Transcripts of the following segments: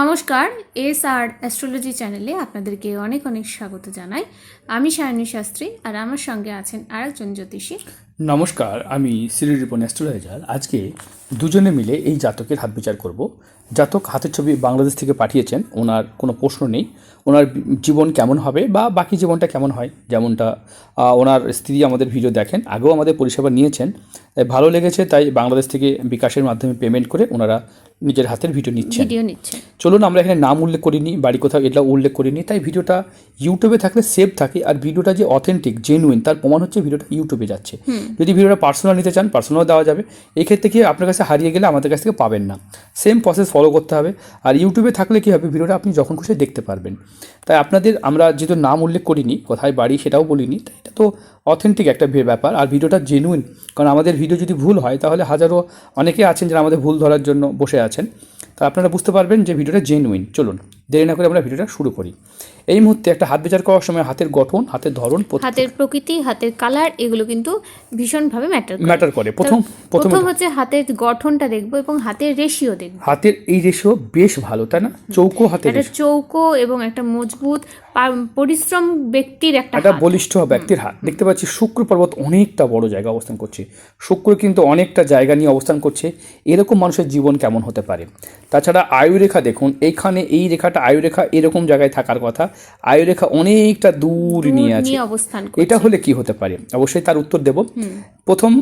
নমস্কার এস আর অ্যাস্ট্রোলজি চ্যানেলে আপনাদেরকে অনেক অনেক স্বাগত জানাই। আমি সায়নী শাস্ত্রী আর আমার সঙ্গে আছেন আরেকজন জ্যোতিষী। নমস্কার, আমি শ্রী রিপন অ্যাস্ট্রোলজার। আজকে দুজনে মিলে এই জাতকের হাত বিচার করব। জাতক হাতের ছবি বাংলাদেশ থেকে পাঠিয়েছেন ওনার কোনো প্রশ্ন নেই। ওনার জীবন কেমন হবে বা বাকি জীবনটা কেমন হয়? যেমনটা ওনার স্ত্রী আমাদের ভিডিও দেখেন আগেও আমাদের পরিষেবা নিয়েছেন। তাই ভালো লেগেছে তাই বাংলাদেশ থেকে বিকাশের মাধ্যমে পেমেন্ট করে ওনারা নিজের হাতের ভিডিও নিচ্ছেন। নিচ্ছে চলুন আমরা এখানে নাম উল্লেখ করিনি বাড়ি কোথাও এটা উল্লেখ করিনি তাই ভিডিওটা ইউটিউবে থাকলে সেভ থাকে আর ভিডিওটা যে অথেন্টিক জেনুইন তার প্রমাণ হচ্ছে ভিডিওটা ইউটিউবে যাচ্ছে। যদি ভিডিওটা পার্সোনাল নিতে চান পার্সোনাল দেওয়া যাবে। এক্ষেত্রে কি আপনার কাছে হারিয়ে গেলে আমাদের কাছ থেকে পাবেন না। সেম প্রসেস ফলো করতে হবে। আর ইউটিউবে থাকলে কী হবে? ভিডিওটা আপনি যখন খুশি দেখতে পারবেন। তাই আপনাদের আমরা যেহেতু নাম উল্লেখ করিনি, কোথায় বাড়ি সেটাও বলিনি, তাই এটা তো অথেন্টিক একটা ব্যাপার। আর ভিডিওটা জেনুইন কারণ আমাদের ভিডিও যদি ভুল হয়, তাহলে হাজারো অনেকে আছেন যারা আমাদের ভুল ধরার জন্য বসে আছেন। তা আপনারা বুঝতে পারবেন যে ভিডিওটা জেনুইন চলুন, দেরি না করে আমরা ভিডিওটা শুরু করি। এই মুহূর্তে একটা হাত বিচার করার সময় হাতের গঠন হাতের ধরন হাতের প্রকৃতি হাতের কালার এগুলো কিন্তু ভীষণভাবে ম্যাটার ম্যাটার করে। প্রথম প্রথম হচ্ছে হাতের গঠনটা দেখব এবং হাতের রেশিও দেখব। হাতের এই রেশিও বেশ ভালো তাই না? চৌকো হাতের একটা চৌকো এবং একটা মজবুত পরিশ্রম ব্যক্তির একটা একটা বলিষ্ঠ ব্যক্তির হাত। দেখতে পাচ্ছি শুক্র পর্বত অনেকটা বড় জায়গা অবস্থান করছে। শুক্র কিন্তু অনেকটা জায়গা নিয়ে অবস্থান করছে। এরকম মানুষের জীবন কেমন হতে পারে? তাছাড়া আয়ুরেখা দেখুন। এইখানে এই রেখাটা আয়ুরেখা এরকম জায়গায় থাকার কথা। আয়ুরেখা অনেকটা দূর নিয়ে আছে। অবস্থান এটা হলে কি হতে পারে? অবশ্যই তার উত্তর দেব। প্রথম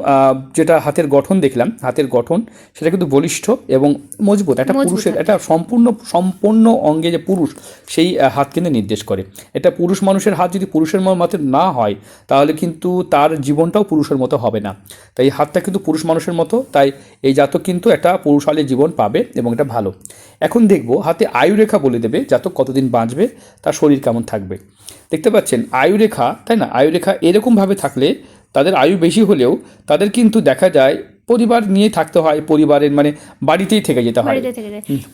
যেটা হাতের গঠন দেখলাম হাতের গঠন সেটা কিন্তু বলিষ্ঠ এবং মজবুত। একটা পুরুষের একটা সম্পূর্ণ সম্পূর্ণ অঙ্গে যে পুরুষ সেই হাত কিন্তু নির্দেশ করে। এটা পুরুষ মানুষের হাত যদি পুরুষের মতো না হয় তাহলে কিন্তু তার জীবনটাও পুরুষের মতো হবে না। তাই হাতটা কিন্তু পুরুষ মানুষের মতো তাই এই জাতক কিন্তু একটা পুরুষালী জীবন পাবে এবং এটা ভালো। এখন দেখব হাতে আয়ুরেখা বলে দেবে জাতক কতদিন বাঁচবে তার শরীর কেমন থাকবে। দেখতে পাচ্ছেন আয়ুরেখা তাই না? আয়ুরেখা এরকমভাবে থাকলে তাদের আয়ু বেশি হলেও তাদের কিন্তু দেখা যায় পরিবার নিয়ে থাকতে হয় পরিবারের মানে বাড়িতেই থেকে যেতে হয়।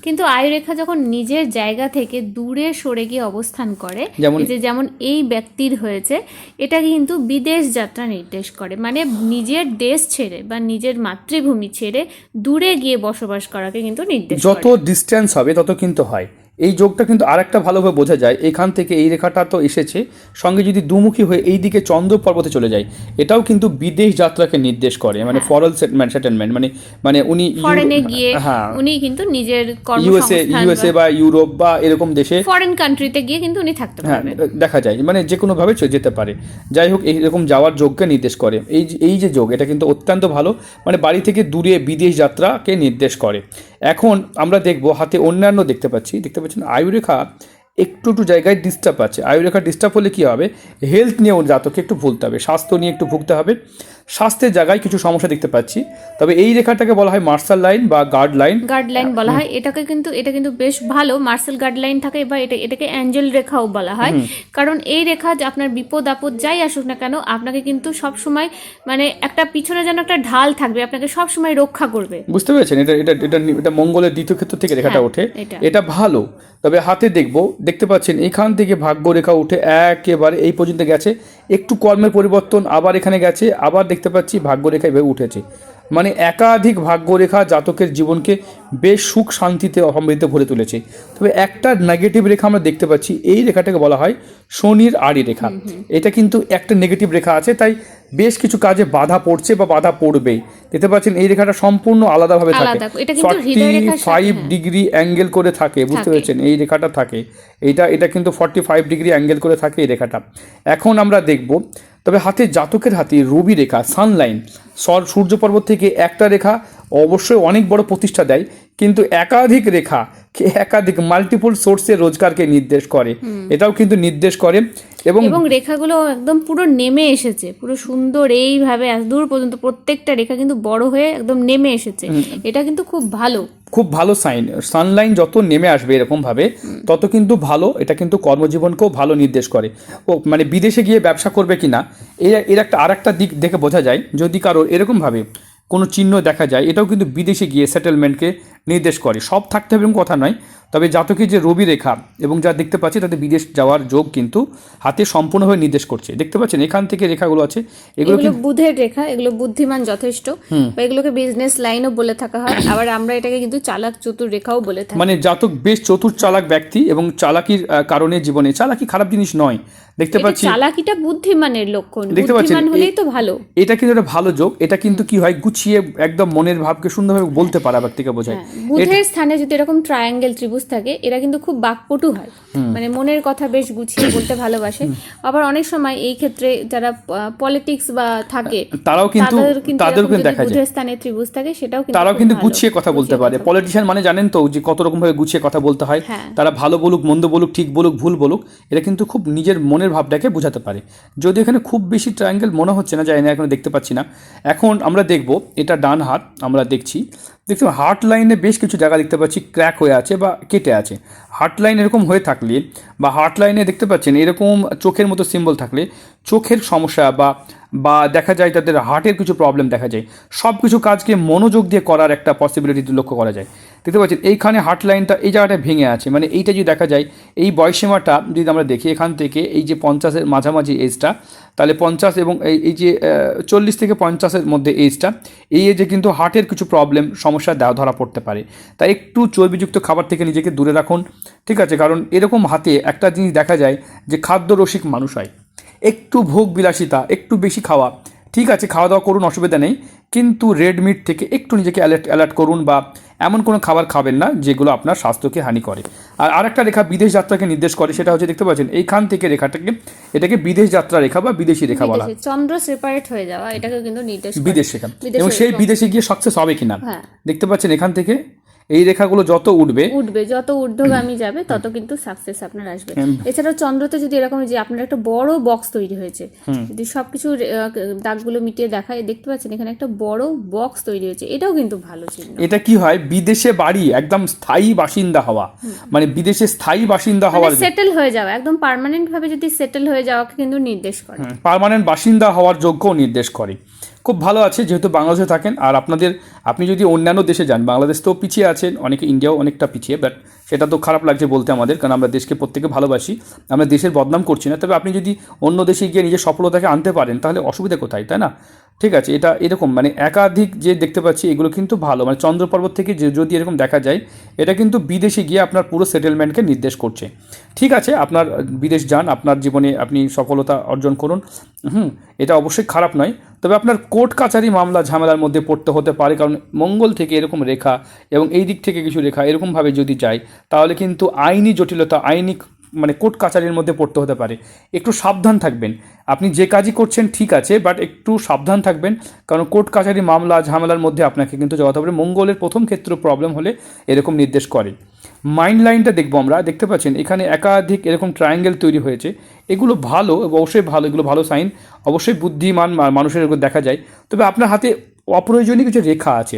কিন্তু আয়ুরেখা যখন নিজের জায়গা থেকে দূরে সরে গিয়ে অবস্থান করে যেমন- যে যেমন এই ব্যক্তির হয়েছে এটা কিন্তু বিদেশ যাত্রা নির্দেশ করে। মানে নিজের দেশ ছেড়ে বা নিজের মাতৃভূমি ছেড়ে দূরে গিয়ে বসবাস করাকে কিন্তু নির্দেশ যত ডিস্টেন্স হবে তত কিন্তু হয়। এই যোগটা কিন্তু আরেকটা ভালোভাবে বোঝা যায়। এখান থেকে এই রেখাটা তো এসেছে। সঙ্গে যদি দুমুখী হয়ে এই দিকে চন্দ্র পর্বতে চলে যায় এটাও কিন্তু বিদেশ যাত্রাকে নির্দেশ করে। মানে ফরেন সেটেলমেন্ট সেটেলমেন্ট মানে মানে উনি ফরেনে গিয়ে হ্যাঁ। উনি কিন্তু নিজের ইউএসএ কর্মসংস্থান ইউএসএ বা ইউরোপ বা এরকম দেশে ফরেন কান্ট্রিতে গিয়ে কিন্তু উনি থাকতে হ্যাঁ পারবেন। দেখা যায়। মানে যে কোনোভাবে চলে যেতে পারে। যাই হোক এইরকম যাওয়ার যোগকে নির্দেশ করে। এই যে- এই যে যোগ এটা কিন্তু অত্যন্ত ভালো। মানে বাড়ি থেকে দূরে বিদেশ যাত্রাকে নির্দেশ করে। এখন আমরা দেখব হাতে অন্যান্য দেখতে পাচ্ছি দেখতে পাচ্ছেন আয়ুরেখা একটু একটু জায়গায় ডিস্টার্ব আছে। আয়ুরেখা ডিস্টার্ব হলে কী হবে? হেলথ নিয়েও জাতককে একটু ভুলতে হবে। স্বাস্থ্য নিয়ে একটু ভুগতে হবে। স্বাস্থ্যের জায়গায় কিছু সমস্যা দেখতে পাচ্ছি। তবে এই রেখাটাকে বলা হয় মার্শাল লাইন বা গার্ড লাইন গার্ড লাইন বলা হয়। এটাকে কিন্তু এটা কিন্তু বেশ ভালো মার্শাল গার্ড লাইন থাকে বা এটা এটাকে অ্যাঞ্জেল রেখাও বলা হয়। কারণ এই রেখা যে আপনার বিপদ আপদ যাই আসুক না কেন আপনাকে কিন্তু সব সময় মানে একটা পিছনে যেন একটা ঢাল থাকবে আপনাকে সব সময় রক্ষা করবে। বুঝতে পেরেছেন? এটা এটা এটা এটা মঙ্গলের দ্বিতীয় ক্ষেত্র থেকে রেখাটা হ্যাঁ, ওঠে। এটা ভালো। তবে হাতে দেখব, দেখতে পাচ্ছেন, এখান থেকে ভাগ্য রেখা উঠে একেবারে এই পর্যন্ত গেছে। একটু কর্মের পরিবর্তন আবার এখানে গেছে, আবার দেখতে পাচ্ছি ভাগ্য রেখা এভাবে উঠেছে। মানে একাধিক ভাগ্যরেখা জাতকের জীবনকে বেশ সুখ শান্তিতে সমৃদ্ধ ভরে তুলেছে। তবে একটা নেগেটিভ রেখা আমরা দেখতে পাচ্ছি এই রেখাটাকে বলা হয় শনির আড়ি রেখা। এটা কিন্তু একটা নেগেটিভ রেখা আছে তাই বেশ কিছু কাজে বাধা পড়ছে বা বাধা পড়বে দেখতে পাচ্ছেন এই রেখাটা সম্পূর্ণ আলাদাভাবে থাকে। সাথে, ফাইভ ডিগ্রি অ্যাঙ্গেল করে থাকে বুঝতে পেরেছেন? এই রেখাটা থাকে। এটা এটা কিন্তু ফর্টি ফাইভ ডিগ্রি অ্যাঙ্গেল করে থাকে এই রেখাটা। এখন আমরা দেখব তবে হাতে জাতকের হাতে রবি রেখা সানলাইন সর সূর্য পর্বত থেকে একটা রেখা অবশ্যই অনেক বড় প্রতিষ্ঠা দেয় কিন্তু একাধিক রেখা একাধিক মাল্টিপল সোর্সের রোজগারকে নির্দেশ করে। এটাও কিন্তু নির্দেশ করে এবং এবং রেখাগুলো একদম পুরো নেমে এসেছে পুরো সুন্দর এইভাবে এত দূর পর্যন্ত প্রত্যেকটা রেখা কিন্তু বড় হয়ে একদম নেমে এসেছে। এটা কিন্তু খুব ভালো। খুব ভালো সাইন সানলাইন যত নেমে আসবে এরকমভাবে তত কিন্তু ভালো এটা কিন্তু কর্মজীবনকেও ভালো নির্দেশ করে। ও মানে বিদেশে গিয়ে ব্যবসা করবে কি না এর এর একটা আর একটা দিক দেখে বোঝা যায় যদি কারোর এরকমভাবে কোনো চিহ্ন দেখা যায় এটাও কিন্তু বিদেশে গিয়ে সেটেলমেন্টকে নির্দেশ করে। সব থাকতে হবে এরকম কথা নয় তবে জাতকে যে রবি রেখা এবং যা দেখতে পাচ্ছি তাতে বিদেশ যাওয়ার যোগ কিন্তু হাতে সম্পূর্ণভাবে নির্দেশ করছে। দেখতে পাচ্ছেন এখান থেকে রেখাগুলো আছে এগুলো এগুলো বুধের রেখা এগুলো বুদ্ধিমান যথেষ্ট। বা এগুলোকে বিজনেস লাইনও বলে থাকা হয় আবার আমরা এটাকে কিন্তু চালাক চতুর রেখাও বলে থাকি। মানে জাতক বেশ চতুর চালাক ব্যক্তি এবং চালাকির কারণে জীবনে চালাকি খারাপ জিনিস নয় দেখতে পাচ্ছি চালাকিটা বুদ্ধিমানের লক্ষণ দেখতে পাচ্ছেন, হলেই তো ভালো। এটা কিন্তু একটা ভালো যোগ। এটা কিন্তু কি হয় গুছিয়ে একদম মনের ভাবকে সুন্দরভাবে বলতে পারা ব্যক্তিকে বোঝায়। হ্যাঁ, বুধের স্থানে যদি এরকম ট্রায়াঙ্গেল ত্রিভুজ থাকে এরা কিন্তু খুব বাকপটু হয়। মানে মনের কথা বেশ গুছিয়ে বলতে ভালোবাসে। আবার অনেক সময় এই ক্ষেত্রে যারা পলিটিক্স বা থাকে তারাও কিন্তু তাদের কিন্তু দেখা যায়। বুধের স্থানে ত্রিভুজ থাকে সেটাও কিন্তু তারাও কিন্তু গুছিয়ে কথা বলতে পারে। পলিটিশিয়ান মানে জানেন তো যে কত রকম ভাবে গুছিয়ে কথা বলতে হয়। হ্যাঁ। তারা ভালো বলুক মন্দ বলুক ঠিক বলুক ভুল বলুক এটা কিন্তু খুব নিজের মনের ভাবটাকে বোঝাতে পারে। যদি এখানে খুব বেশি ট্রায়াঙ্গেল মনে হচ্ছে না জানি না এখন দেখতে পাচ্ছি না। এখন আমরা দেখব, এটা ডান হাত, আমরা দেখছি। দেখতে হার্ট লাইনে বেশ কিছু জায়গা দেখতে পাচ্ছি ক্র্যাক হয়ে আছে বা কেটে আছে। হার্ট লাইন এরকম হয়ে থাকলে বা হার্ট লাইনে দেখতে পাচ্ছেন, এরকম চোখের মতো সিম্বল থাকলে চোখের সমস্যা বা বা দেখা যায় তাদের হার্টের কিছু প্রবলেম দেখা যায়। সব কিছু কাজকে মনোযোগ দিয়ে করার একটা পসিবিলিটি লক্ষ্য করা যায়। দেখতে পাচ্ছেন, এইখানে হার্ট লাইনটা এই জায়গাটা ভেঙে আছে। মানে এইটা যদি দেখা যায়, এই বয়সীমাটা যদি আমরা দেখি, এখান থেকে এই যে পঞ্চাশের মাঝামাঝি এজটা তাহলে পঞ্চাশ এবং এই এই যে চল্লিশ থেকে পঞ্চাশের মধ্যে এজটা এই এজে কিন্তু হার্টের কিছু প্রবলেম সমস্যা দেওয়া ধরা পড়তে পারে। তাই একটু চর্বিযুক্ত খাবার থেকে নিজেকে দূরে রাখুন, ঠিক আছে? কারণ এরকম হাতে একটা জিনিস দেখা যায় যে খাদ্য রসিক মানুষ হয়। একটু ভোগ বিলাসিতা, একটু বেশি খাওয়া ঠিক আছে খাওয়া দাওয়া করুন অসুবিধা নেই। কিন্তু রেড মিট থেকে একটু নিজেকে অ্যালার্ট অ্যালার্ট করুন বা এমন কোনো খাবার খাবেন না যেগুলো আপনার স্বাস্থ্যকে হানি করে। আর আরেকটা রেখা বিদেশ যাত্রাকে নির্দেশ করে সেটা হচ্ছে দেখতে পাচ্ছেন এইখান থেকে রেখাটাকে এটাকে বিদেশ যাত্রা রেখা বা বিদেশি রেখা বলা হয়। চন্দ্র সেপারেট হয়ে যাওয়া এটাকে কিন্তু নির্দেশ বিদেশ রেখা। এবং সেই বিদেশে গিয়ে সাকসেস হবে কিনা? হ্যাঁ। দেখতে পাচ্ছেন এখান থেকে এই রেখাগুলো যত উঠবে উঠবে যত ঊর্ধ্বগামী যাবে তত কিন্তু সাকসেস আপনার আসবে। এছাড়াও চন্দ্রতে যদি এরকম যে আপনার একটা বড় বক্স তৈরি হয়েছে যদি সবকিছু দাগগুলো মিটিয়ে দেখায় দেখতে পাচ্ছেন এখানে একটা বড় বক্স তৈরি হয়েছে এটাও কিন্তু ভালো চিহ্ন। এটা কি হয়? বিদেশে বাড়ি একদম স্থায়ী বাসিন্দা হওয়া। মানে বিদেশে স্থায়ী বাসিন্দা হওয়ার সেটেল হয়ে যাওয়া একদম পার্মানেন্ট ভাবে যদি সেটেল হয়ে যাওয়াকে কিন্তু নির্দেশ করে। পার্মানেন্ট বাসিন্দা হওয়ার যোগ্যও নির্দেশ করে। খুব ভালো আছে, যেহেতু বাংলাদেশে থাকেন। আর আপনাদের, আপনি যদি অন্যান্য দেশে যান, বাংলাদেশ তো পিছিয়ে আছেন, অনেকে ইন্ডিয়াও অনেকটা পিছিয়ে বাট সেটা তো খারাপ লাগছে বলতে আমাদের, কারণ আমরা দেশকে প্রত্যেকে ভালোবাসি, আমরা দেশের বদনাম করছি না। তবে আপনি যদি অন্য দেশে গিয়ে নিজের সফলতাকে আনতে পারেন, তাহলে অসুবিধা কোথায়, তাই না? ঠিক আছে, এটা এরকম মানে একাধিক যে দেখতে পাচ্ছি, এগুলো কিন্তু ভালো। মানে চন্দ্র পর্বত থেকে যে যদি এরকম দেখা যায়, এটা কিন্তু বিদেশে গিয়ে আপনার পুরো সেটেলমেন্টকে নির্দেশ করছে। ঠিক আছে, আপনার বিদেশ যান, আপনার জীবনে আপনি সফলতা অর্জন করুন। হুম, এটা অবশ্যই খারাপ নয়। তবে আপনার কোর্ট কাছারি মামলা ঝামেলার মধ্যে পড়তে হতে পারে, কারণ মঙ্গল থেকে এরকম রেখা এবং এই দিক থেকে কিছু রেখা এরকমভাবে যদি যায়, তাহলে কিন্তু আইনি জটিলতা, আইনি মানে কোর্ট কাছারির মধ্যে পড়তে হতে পারে। একটু সাবধান থাকবেন। আপনি যে কাজই করছেন ঠিক আছে বাট একটু সাবধান থাকবেন। কারণ কোর্ট কাছারি মামলা, ঝামেলার মধ্যে আপনাকে কিন্তু হতে পারে মঙ্গলের প্রথম ক্ষেত্র প্রবলেম হলে এরকম নির্দেশ করে। মাইন্ড লাইনটা দেখব আমরা। দেখতে পাচ্ছেন, এখানে একাধিক এরকম ট্রায়াঙ্গেল তৈরি হয়েছে। এগুলো ভালো, অবশ্যই ভালো, এগুলো ভালো সাইন অবশ্যই বুদ্ধিমান মানুষের এগুলো দেখা যায়। তবে আপনার হাতে অপ্রয়োজনীয় কিছু রেখা আছে,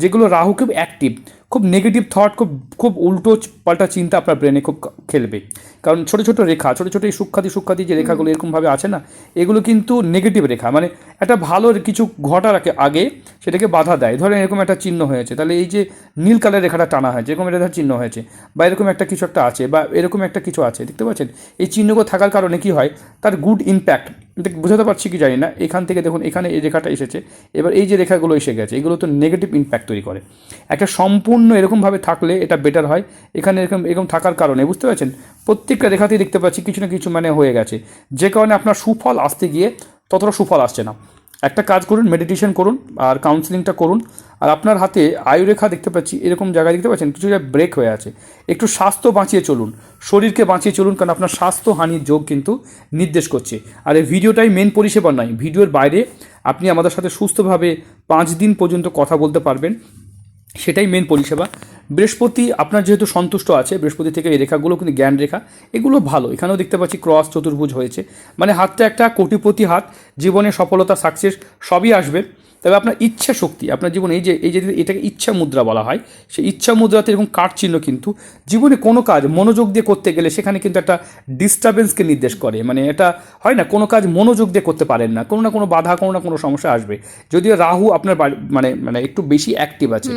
যেগুলো রাহু খুব অ্যাক্টিভ খুব নেগেটিভ থট খুব খুব উল্টো পাল্টা চিন্তা আপনার ব্রেনে খুব খেলবে। কারণ ছোটো ছোটো রেখা ছোটো ছোটো এই সূক্ষাদি সূক্ষাদি যে রেখাগুলো এরকমভাবে আছে না এগুলো কিন্তু নেগেটিভ রেখা মানে একটা ভালো কিছু ঘটার আগে আগে সেটাকে বাধা দেয়। ধরেন এরকম একটা চিহ্ন হয়েছে তাহলে এই যে নীল কালার রেখাটা টানা হয়েছে এরকম একটা চিহ্ন হয়েছে বা এরকম একটা কিছু একটা আছে বা এরকম একটা কিছু আছে দেখতে পাচ্ছেন? এই চিহ্নগুলো থাকার কারণে কি হয়? তার গুড ইম্প্যাক্ট বোঝাতে পারছি কি জানি না। এখান থেকে দেখুন, এখানে এই রেখাটা এসেছে। এবার এই যে রেখাগুলো এসে গেছে, এগুলো তো নেগেটিভ ইম্প্যাক্ট তৈরি করে। একটা সম্পূর্ণ এরকমভাবে থাকলে এটা বেটার হয়। এখানে এরকম এরকম থাকার কারণে, বুঝতে পারছেন? প্রত্যেকটা রেখাতেই দেখতে পাচ্ছি কিছু না কিছু মানে হয়ে গেছে। যে কারণে আপনার সুফল আসতে গিয়ে ততটা সুফল আসছে না। একটা কাজ করুন মেডিটেশন করুন আর কাউন্সিলিংটা করুন। আর আপনার হাতে আয়ুরেখা দেখতে পাচ্ছি, এরকম জায়গায় দেখতে পাচ্ছেন কিছু জায়গায় ব্রেক হয়ে আছে। একটু স্বাস্থ্য বাঁচিয়ে চলুন, শরীরকে বাঁচিয়ে চলুন, কারণ আপনার স্বাস্থ্য হানির যোগ কিন্তু নির্দেশ করছে। আর এই ভিডিওটাই মেন পরিষেবা নয়, ভিডিওর বাইরে আপনি আমাদের সাথে সুস্থভাবে পাঁচ দিন পর্যন্ত কথা বলতে পারবেন। সেটাই মেন পরিষেবা। বৃহস্পতি আপনার যেহেতু সন্তুষ্ট আছে, বৃহস্পতি থেকে এই রেখাগুলো কিন্তু জ্ঞান রেখা, এগুলো ভালো। এখানেও দেখতে পাচ্ছি ক্রস চতুর্ভুজ হয়েছে। মানে হাতটা একটা কোটিপতি হাত, জীবনে সফলতা সাকসেস সবই আসবে। তবে আপনার ইচ্ছা শক্তি আপনার জীবনে এই যে এই যে এটাকে ইচ্ছা মুদ্রা বলা হয় সেই ইচ্ছা মুদ্রাতে এরকম কাঠ চিহ্ন কিন্তু জীবনে কোনো কাজ মনোযোগ দিয়ে করতে গেলে সেখানে কিন্তু একটা ডিস্টারবেন্সকে নির্দেশ করে। মানে এটা হয় না কোনো কাজ মনোযোগ দিয়ে করতে পারেন না। কোনো না কোনো বাধা কোনো না কোনো সমস্যা আসবে। যদিও রাহু আপনার বাড়ি- মানে মানে একটু বেশি অ্যাক্টিভ আছে।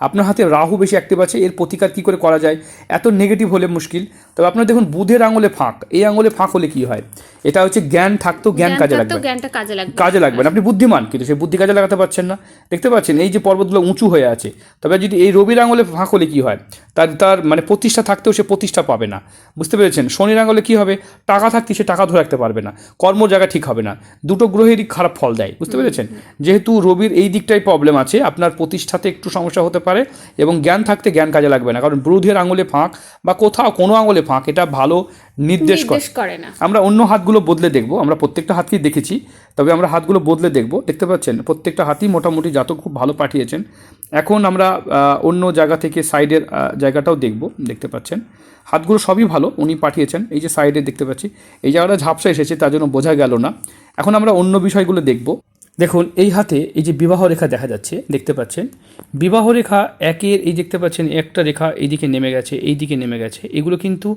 আপনার হাতে রাহু বেশি অ্যাক্টিভ আছে এর প্রতিকার কী করে করা যায়? এত নেগেটিভ হলে মুশকিল। তবে আপনার দেখুন বুধের আঙুলে ফাঁক। এই আঙুলে ফাঁক হলে কি হয়? এটা হচ্ছে জ্ঞান থাকতো জ্ঞান কাজে লাগবে। জ্ঞানটা কাজে লাগবে। কাজে লাগবে না। আপনি বুদ্ধিমান কিন্তু সেই বুদ্ধি কাজে লাগাতে পারছেন না। দেখতে পাচ্ছেন এই যে পর্বতগুলো উঁচু হয়ে আছে তবে যদি এই রবির আঙুলে ফাঁক হলে কী হয়? তার তার মানে প্রতিষ্ঠা থাকতেও সে প্রতিষ্ঠা পাবে না। বুঝতে পেরেছেন? শনির আঙুলে কী হবে? টাকা থাকতে সে টাকা ধরে রাখতে পারবে না। কর্ম জায়গা ঠিক হবে না। দুটো গ্রহেরই খারাপ ফল দেয়। বুঝতে পেরেছেন? যেহেতু রবির এই দিকটাই প্রবলেম আছে আপনার প্রতিষ্ঠাতে একটু সমস্যা হতে পারে এবং জ্ঞান থাকতে জ্ঞান কাজে লাগবে না। কারণ বুধের আঙুলে ফাঁক বা কোথাও কোনো আঙুলে ফাঁক এটা ভালো নির্দেশ করে। না। আমরা অন্য হাতগুলো বদলে দেখব আমরা প্রত্যেকটা হাতকেই দেখেছি তবে আমরা হাতগুলো বদলে দেখব। দেখতে পাচ্ছেন প্রত্যেকটা হাতই মোটামুটি জাতক খুব ভালো পাঠিয়েছেন। এখন আমরা অন্য জায়গা থেকে সাইডের জায়গাটাও দেখব দেখতে পাচ্ছেন। হাতগুলো সবই ভালো উনি পাঠিয়েছেন এই যে সাইডে দেখতে পাচ্ছি। এই জায়গাটা ঝাপসা এসেছে তার জন্য বোঝা গেল না। এখন আমরা অন্য বিষয়গুলো দেখব। দেখুন এই হাতে এই যে বিবাহ রেখা দেখা যাচ্ছে দেখতে পাচ্ছেন? বিবাহ রেখা একের এই দেখতে পাচ্ছেন একটা রেখা এইদিকে নেমে গেছে এই দিকে নেমে গেছে। এগুলো কিন্তু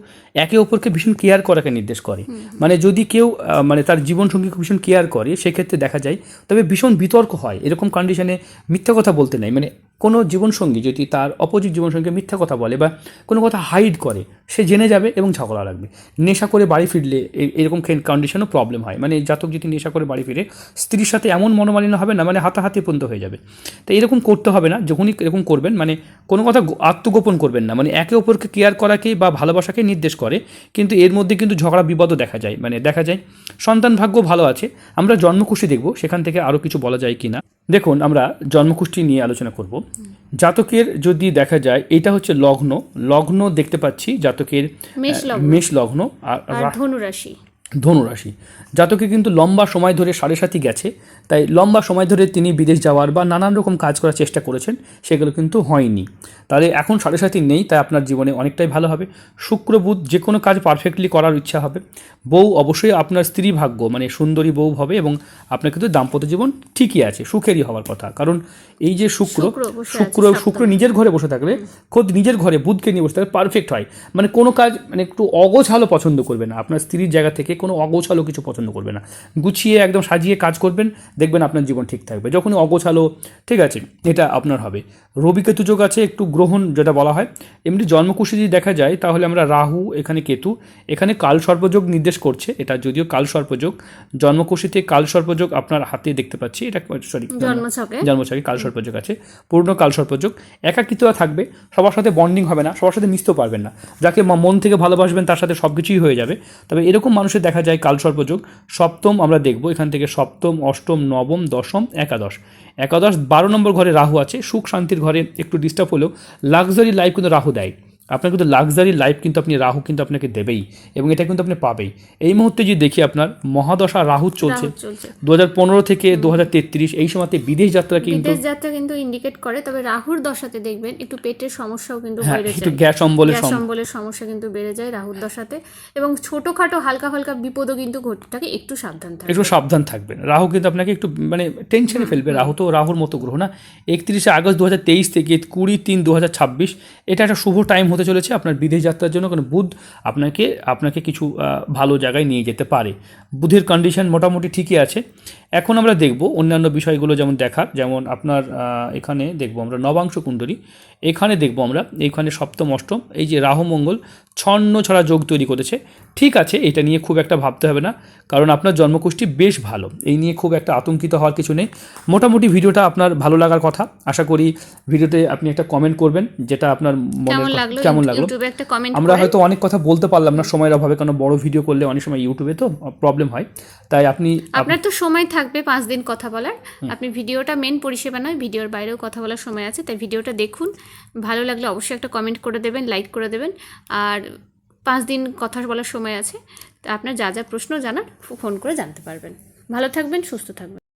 একে অপরকে ভীষণ কেয়ার করাকে নির্দেশ করে। মানে যদি কেউ মানে তার জীবনসঙ্গীকে ভীষণ কেয়ার করে সেক্ষেত্রে দেখা যায় তবে ভীষণ বিতর্ক হয়। এরকম কন্ডিশনে মিথ্যা কথা বলতে নাই। মানে কোনো জীবনসঙ্গী যদি তার অপোজিট জীবনসঙ্গীকে মিথ্যা কথা বলে বা কোনো কথা হাইড করে, সে জেনে যাবে এবং ঝগড়া লাগবে। নেশা করে বাড়ি ফিরলে এরকম কন্ডিশনও প্রবলেম হয়। মানে জাতক যদি নেশা করে বাড়ি ফিরে, স্ত্রীর সাথে এমন মনোমালিন্য হবে না মানে হাতাহাতি পর্যন্ত হয়ে যাবে। তো এরকম করতে হবে না, যখনই এরকম করবেন মানে কোনো কথা আত্মগোপন করবেন না। মানে একে অপরকে কেয়ার করাকে বা ভালোবাসাকে নির্দেশ করে, কিন্তু এর মধ্যে কিন্তু ঝগড়া, বিবাদও দেখা যায়। মানে দেখা যায়, সন্তান ভাগ্য ভালো আছে, আমরা জন্মকুষ্ঠী দেখব, সেখান থেকে আরও কিছু বলা যায় কি না দেখুন, আমরা জন্মকুষ্ঠী নিয়ে আলোচনা করব। জাতকের যদি দেখা যায় এটা হচ্ছে লগ্ন। লগ্ন দেখতে পাচ্ছি জাতকের মেষ লগ্ন। আর আর ধনু রাশি ধনুরাশি। জাতকে কিন্তু লম্বা সময় ধরে সাড়ে সাথী গেছে তাই লম্বা সময় ধরে তিনি বিদেশ যাওয়ার বা নানান রকম কাজ করার চেষ্টা করেছেন সেগুলো কিন্তু হয়নি। তাহলে এখন সাড়ে সাথী নেই তাই আপনার জীবনে অনেকটাই ভালো হবে। শুক্র বুধ যে কোনো কাজ পারফেক্টলি করার ইচ্ছা হবে। বউ অবশ্যই আপনার স্ত্রী ভাগ্য মানে সুন্দরী বউ হবে এবং আপনার কিন্তু দাম্পত্য জীবন ঠিকই আছে সুখেরই হওয়ার কথা। কারণ এই যে শুক্র শুক্র শুক্র নিজের ঘরে বসে থাকলে খোদ নিজের ঘরে বুধকে নিয়ে বসে থাকলে পারফেক্ট হয়। মানে কোনো কাজ মানে একটু অগোছালো পছন্দ করবে না। আপনার স্ত্রীর জায়গা থেকে কোনো অগোছালো কিছু পছন্দ করবে না। গুছিয়ে একদম সাজিয়ে কাজ করবেন দেখবেন আপনার জীবন ঠিক থাকবে। যখনই অগোছালো ঠিক আছে এটা আপনার হবে। রবি কেতু যোগ আছে একটু গ্রহণ যেটা বলা হয়। এমনি জন্মকুশি যদি দেখা যায় তাহলে আমরা রাহু এখানে কেতু এখানে কাল সর্পযোগ নির্দেশ করছে। এটা যদিও কাল সর্পযোগ জন্মকুশিতে কাল সর্পযোগ আপনার হাতে দেখতে পাচ্ছি। এটা সরি জন্মছকে। কাল সর্পযোগ আছে পূর্ণ কাল সর্পযোগ। একাকিত্বতা থাকবে সবার সাথে বন্ডিং হবে না সবার সাথে মিশতেও পারবেন না। যাকে মন থেকে ভালোবাসবেন তার সাথে সব কিছুই হয়ে যাবে। তবে এরকম মানুষের দেখা যায় কালসর্পযোগ সপ্তম আমরা দেখব, এখান থেকে সপ্তম, অষ্টম, নবম, দশম, একাদশ। একাদশ, বারো নম্বর ঘরে রাহু আছে, সুখ শান্তির ঘরে একটু ডিস্টার্ব হলেও লাক্সারি লাইফ কিন্তু রাহু দেয়। আপনার কিন্তু লাক্সারি লাইফ কিন্তু আপনি রাহু কিন্তু আপনাকে দেবেই এবং এটা কিন্তু আপনি পাবেই। এই মুহূর্তে যদি দেখি আপনার মহাদশা রাহু চলছে। দু হাজার পনেরো থেকে দু হাজার তেত্রিশ এই সময়তে বিদেশ যাত্রা কিন্তু বিদেশ যাত্রা কিন্তু ইন্ডিকেট করে তবে রাহুর দশাতে দেখবেন একটু পেটের সমস্যাও কিন্তু হ্যাঁ বেড়ে একটু যায়। গ্যাস অম্বলের অম্বলের সমস্যা কিন্তু বেড়ে যায় রাহুর দশাতে এবং ছোটখাটো হালকা হালকা বিপদও কিন্তু ঘটতে থাকে একটু সাবধান থাকে একটু সাবধান থাকবেন। রাহু কিন্তু আপনাকে একটু মানে টেনশনে ফেলবে। রাহু তো রাহুর মতো গ্রহ না। একত্রিশে আগস্ট দু হাজার তেইশ থেকে কুড়ি তিন দু এটা একটা শুভ টাইম হতে চলেছে আপনার বিদেশ যাত্রার জন্য কারণ বুধ আপনাকে আপনাকে কিছু ভালো জায়গায় নিয়ে যেতে পারে। বুধের কন্ডিশন মোটামুটি ঠিকই আছে। এখন আমরা দেখব অন্যান্য বিষয়গুলো যেমন দেখার যেমন আপনার এখানে দেখব আমরা নবাংশ কুণ্ডলী। এখানে দেখব আমরা এইখানে সপ্তম অষ্টম এই যে রাহু মঙ্গল ছন্ন ছড়া যোগ তৈরি করেছে। ঠিক আছে এটা নিয়ে খুব একটা ভাবতে হবে না কারণ আপনার জন্মকুষ্ঠী বেশ ভালো। এই নিয়ে খুব একটা আতঙ্কিত হওয়ার কিছু নেই। মোটামুটি ভিডিওটা আপনার ভালো লাগার কথা। আশা করি ভিডিওতে আপনি একটা কমেন্ট করবেন যেটা আপনার মনে কেমন লাগল? আমরা হয়তো অনেক কথা বলতে পারলাম না সময়ের অভাবে কারণ বড় ভিডিও করলে অনেক সময় ইউটিউবে তো প্রবলেম হয়। তাই আপনি আপনার তো সময় থাকবে পাঁচ দিন কথা বলার। আপনি ভিডিওটা মেন পরিষেবা নয় ভিডিওর বাইরেও কথা বলার সময় আছে তাই ভিডিওটা দেখুন। ভালো লাগলে অবশ্যই একটা কমেন্ট করে দেবেন লাইক করে দেবেন। আর পাঁচ দিন কথা বলার সময় আছে তা আপনার যা যা প্রশ্ন জানার ফোন করে জানতে পারবেন। ভালো থাকবেন সুস্থ থাকবেন।